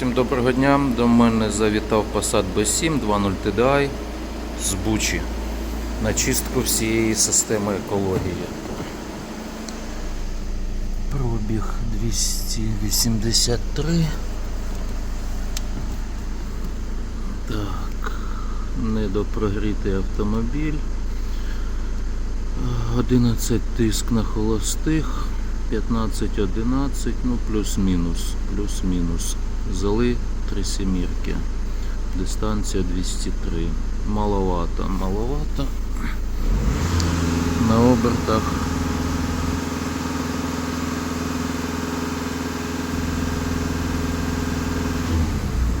Всім доброго дня. До мене завітав Passat B7 2.0 TDI з Бучі на чистку всієї системи екології. Пробіг 283. Так, недопрогрітий автомобіль. 11 тиск на холостих, 15-11, ну плюс-мінус, плюс-мінус. Зали три семірки. Дистанція 203. Маловато, маловато. На обертах.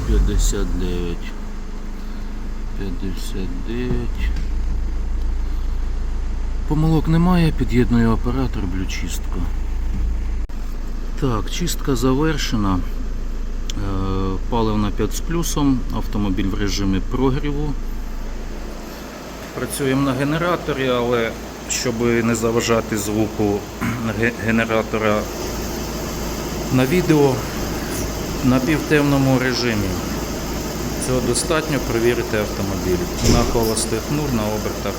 П'ятдесят дев'ять. П'ятдесят дев'ять. Помилок немає, під'єдную оператор, роблю чистку. Так, чистка завершена. Е, Паливна 5 з плюсом, автомобіль в режимі прогріву. Працюємо на генераторі, але щоб не заважати звуку генератора на відео на півтемному режимі. Цього достатньо перевірити автомобіль. На холостих нуль, на обертах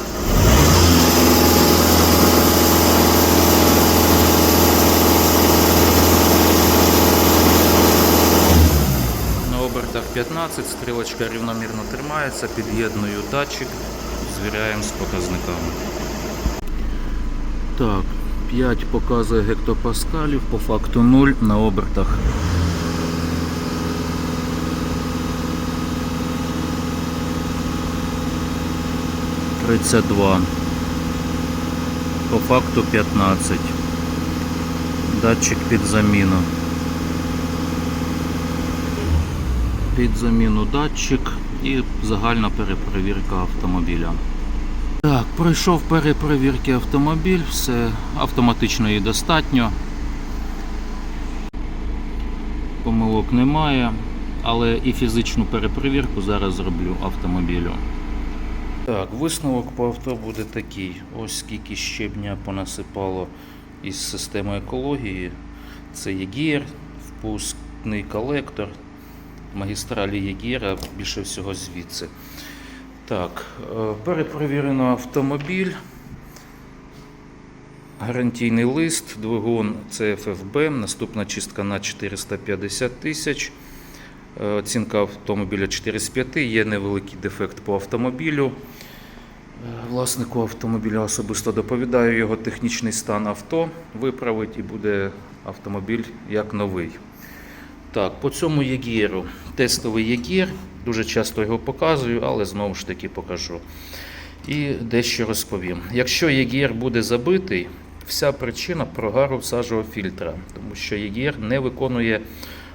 Обертах 15, стрілочка рівномірно тримається, під'єдную датчик, звіряємо з показниками. Так, 5 показує гектопаскалів, по факту 0 на обертах. Тридцять два. По факту 15. Датчик під заміну. Під заміну датчик і загальна перепровірка автомобіля. Так, пройшов перепровірки автомобіль, все автоматично і достатньо. Помилок немає, але і фізичну перепровірку зараз зроблю автомобілю. Так, висновок по авто буде такий. Ось скільки щебня понасипало із системи екології. Це ЄГІР, впускний колектор, магістралі Єгіра, більше всього звідси. Так, е, перепровірено автомобіль. Гарантійний лист, двигун CFFB, наступна чистка на 450 тисяч. Е, Оцінка автомобіля 4 з 5, є невеликий дефект по автомобілю. Е, Власнику автомобіля особисто доповідаю його технічний стан авто, виправить і буде автомобіль як новий. Так, по цьому єгіру. Тестовий єгір. Дуже часто його показую, але знову ж таки покажу. І дещо розповім. Якщо єгір буде забитий, вся причина прогару сажового фільтра, тому що єгір не виконує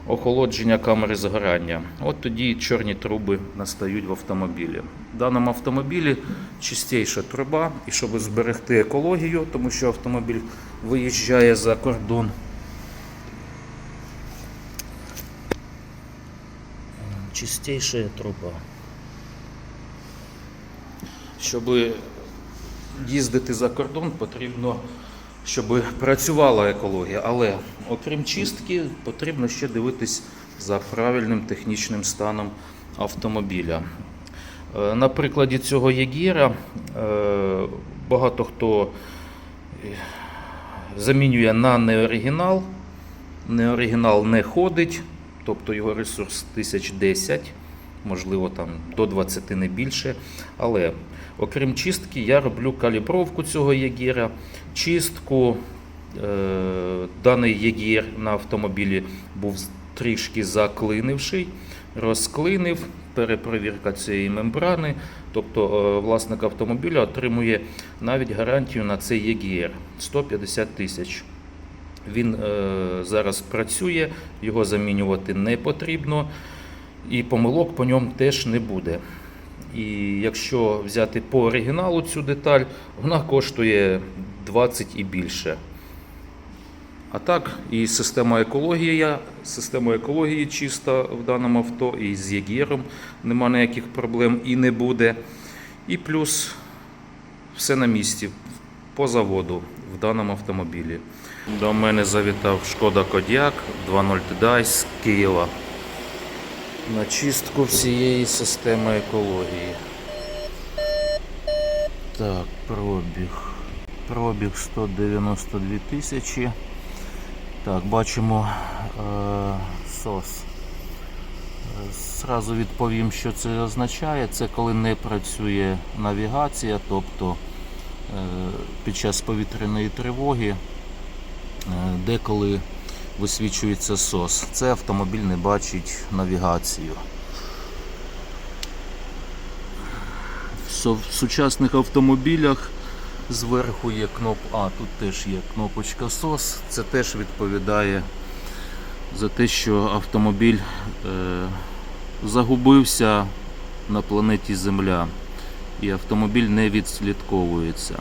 охолодження камери згорання. От тоді чорні труби настають в автомобілі. В даному автомобілі чистіша труба, і щоб зберегти екологію, тому що автомобіль виїжджає за кордон. Чистейшая труба. Щоб їздити за кордон, потрібно, щоб працювала екологія. Але окрім чистки, потрібно ще дивитись за правильним технічним станом автомобіля. Е, На прикладі цього Єгіра е, багато хто е, замінює на неоригінал. Неоригінал не ходить, тобто його ресурс 1010, можливо там до 20 не більше. Але окрім чистки, я роблю калібровку цього єгіра, чистку. Е, даний єгір на автомобілі був трішки заклинивший, розклинив, перепровірка цієї мембрани. Тобто е, власник автомобіля отримує навіть гарантію на цей єгір 150 тисяч. Він е, зараз працює, його замінювати не потрібно, і помилок по ньому теж не буде. І якщо взяти по оригіналу цю деталь, вона коштує 20 і більше. А так, і система екології, система екології чиста в даному авто, і з Єгіром нема ніяких проблем і не буде. І плюс все на місці по заводу в даному автомобілі. До мене завітав Шкода Кодіак 2.0 TDI з Києва. на чистку всієї системи екології. Так, пробіг. Пробіг 192 тисячі. Так, бачимо е, сос. Зразу відповім, що це означає. Це коли не працює навігація, тобто під час повітряної тривоги е, деколи висвічується сос. Це автомобіль не бачить навігацію. В сучасних автомобілях зверху є кнопка, а тут теж є кнопочка SOS. Це теж відповідає за те, що автомобіль е, загубився на планеті Земля і автомобіль не відслідковується.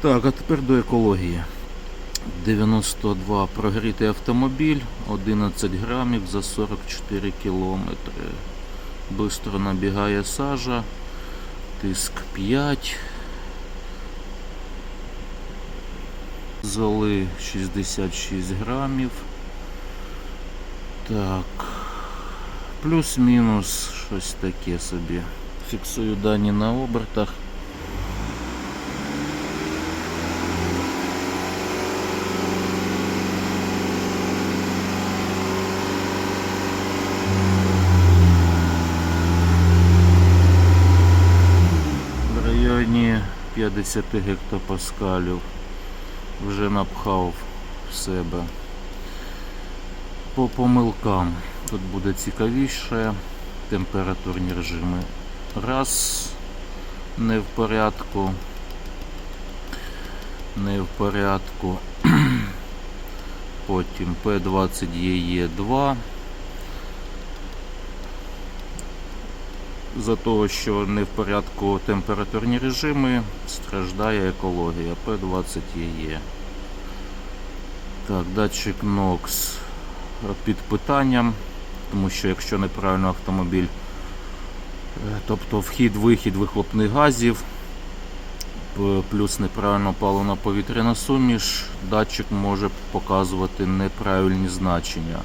Так, а тепер до екології. 92 прогрітий автомобіль, 11 грамів за 44 кілометри. Бистро набігає сажа, тиск 5. Золи 66 грамів. Так. Плюс-мінус щось таке собі. Фіксую дані на обертах. В районі 50 гектопаскалів вже напхав в себе. По помилкам тут буде цікавіше. Температурні режими. Раз не в порядку. Не в порядку. Потім P20EE 2. За того, що не в порядку температурні режими, страждає екологія P20EE. Так, датчик NOx під питанням, тому що якщо неправильно автомобіль, тобто вхід-вихід вихлопних газів, плюс неправильно паливна повітряна суміш, датчик може показувати неправильні значення.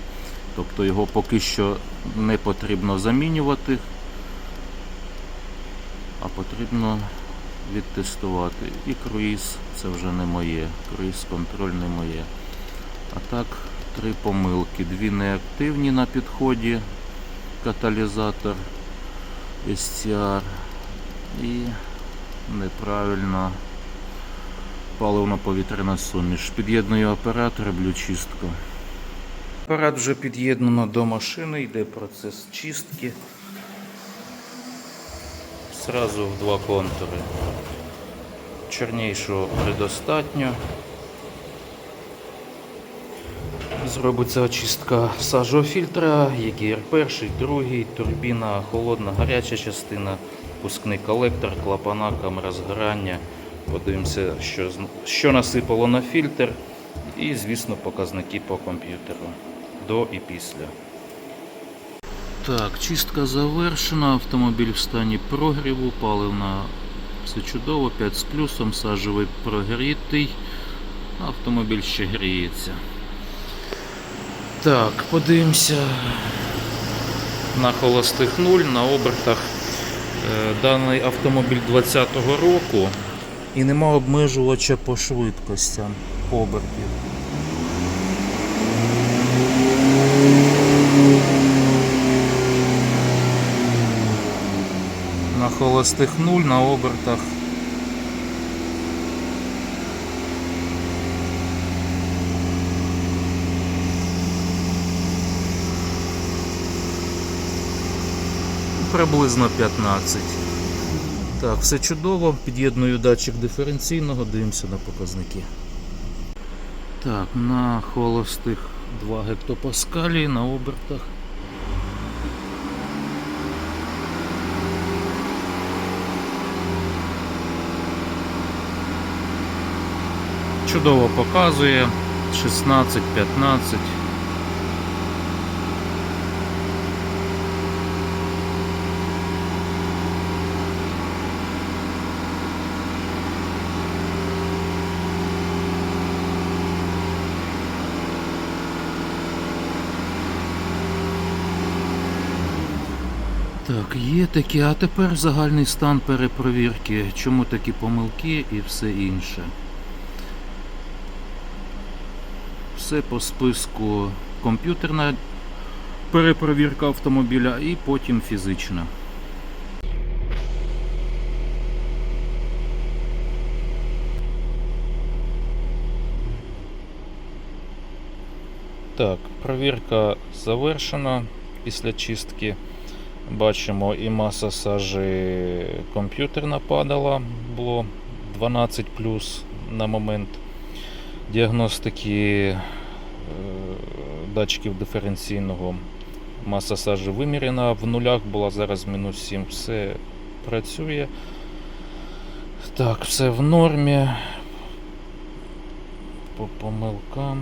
Тобто його поки що не потрібно замінювати, а потрібно відтестувати. І круїз це вже не моє, круїз контроль не моє. А так, три помилки. Дві неактивні на підході, каталізатор SCR і неправильна паливно-повітряна суміш. Під'єдную апарат, роблю чистку. Апарат вже під'єднано до машини, йде процес чистки. Сразу в два контури. Чорнішого предостатньо. Зробиться очистка сажового фільтра, який перший, другий, турбіна, холодна, гаряча частина, пускний колектор, клапана, камера згорання. Подивимося, що, що насипало на фільтр. І, звісно, показники по комп'ютеру до і після. Так, чистка завершена, автомобіль в стані прогріву, паливна все чудово, 5 з плюсом, сажевий прогрітий, автомобіль ще гріється. Так, подивимося на холостих нуль, на обертах. Е, Даний автомобіль 20-го року і нема обмежувача по швидкостям обертів. На холостих нуль, на обертах. Приблизно 15. Так, все чудово. Під'єдную датчик диференційного, дивимося на показники. Так, на холостих 2 гектопаскалі на обертах. Чудово показує 16-15. Так, є такі, а тепер загальний стан перепровірки, чому такі помилки і все інше. Все по списку комп'ютерна перепровірка автомобіля і потім фізична. Так, провірка завершена після чистки. Бачимо, і маса сажі комп'ютерна падала, було 12 на момент діагностики е, датчиків диференційного. Маса сажі виміряна, в нулях була зараз мінус 7. Все працює. Так, все в нормі. По помилкам.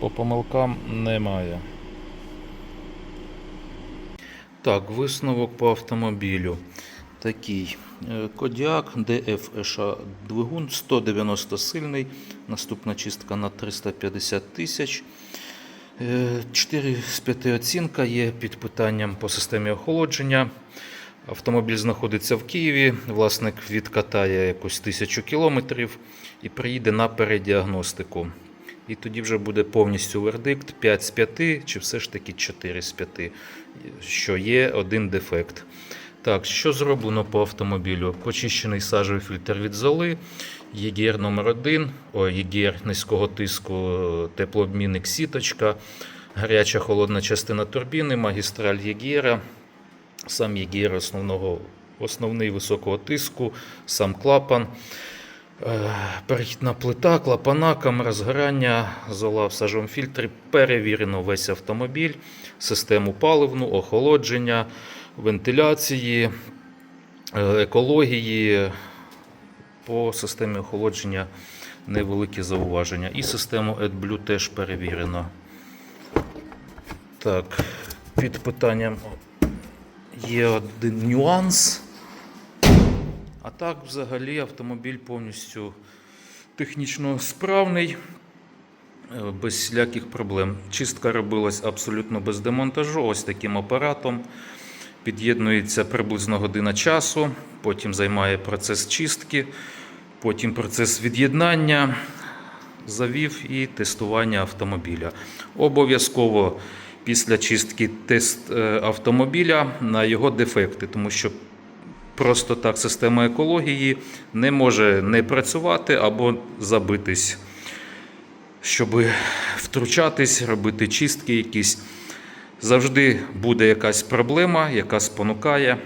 По помилкам немає. Так, висновок по автомобілю. Такий Е, Кодіак DFSH двигун 190 сильний. Наступна чистка на 350 тисяч. 4 з 5 оцінка є під питанням по системі охолодження. Автомобіль знаходиться в Києві. Власник відкатає якось тисячу кілометрів і приїде на передіагностику. І тоді вже буде повністю вердикт 5 з 5, чи все ж таки 4 з 5, що є один дефект. Так, що зроблено по автомобілю? Почищений сажевий фільтр від золи, ЄГР номер 1 ой, ЄГР низького тиску, теплообмінник сіточка, гаряча холодна частина турбіни, магістраль ЄГР, сам ЄГР основного, основний високого тиску, сам клапан. Е, Перехідна плита, клапана, камера згорання, зола в сажовому фільтрі. Перевірено весь автомобіль, систему паливну, охолодження, вентиляції, е, екології. По системі охолодження невеликі зауваження. І систему AdBlue теж перевірено. Так, під питанням є один нюанс. А так, взагалі, автомобіль повністю технічно справний, е, без всіляких проблем. Чистка робилась абсолютно без демонтажу, ось таким апаратом. Під'єднується приблизно година часу, потім займає процес чистки, потім процес від'єднання, завів і тестування автомобіля. Обов'язково після чистки тест е, автомобіля на його дефекти, тому що просто так система екології не може не працювати або забитись, щоб втручатись, робити чистки якісь. Завжди буде якась проблема, яка спонукає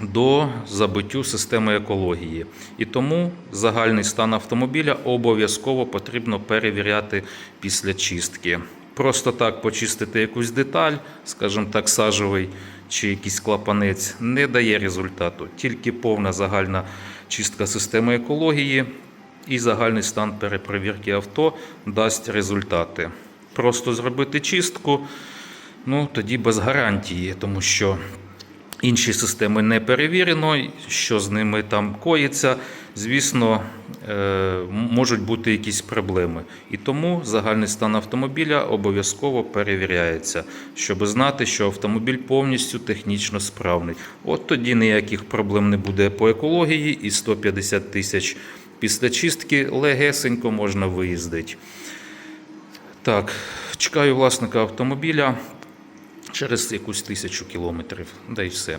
до забиттю системи екології. І тому загальний стан автомобіля обов'язково потрібно перевіряти після чистки. Просто так почистити якусь деталь, скажімо так, сажевий чи якийсь клапанець, не дає результату. Тільки повна загальна чистка системи екології і загальний стан перепровірки авто дасть результати. Просто зробити чистку, ну тоді без гарантії, тому що інші системи не перевірено, що з ними там коїться. Звісно, е, можуть бути якісь проблеми. І тому загальний стан автомобіля обов'язково перевіряється, щоб знати, що автомобіль повністю технічно справний. От тоді ніяких проблем не буде по екології, і 150 тисяч після чистки легесенько можна виїздити. Так, чекаю власника автомобіля через якусь тисячу кілометрів. Да і все.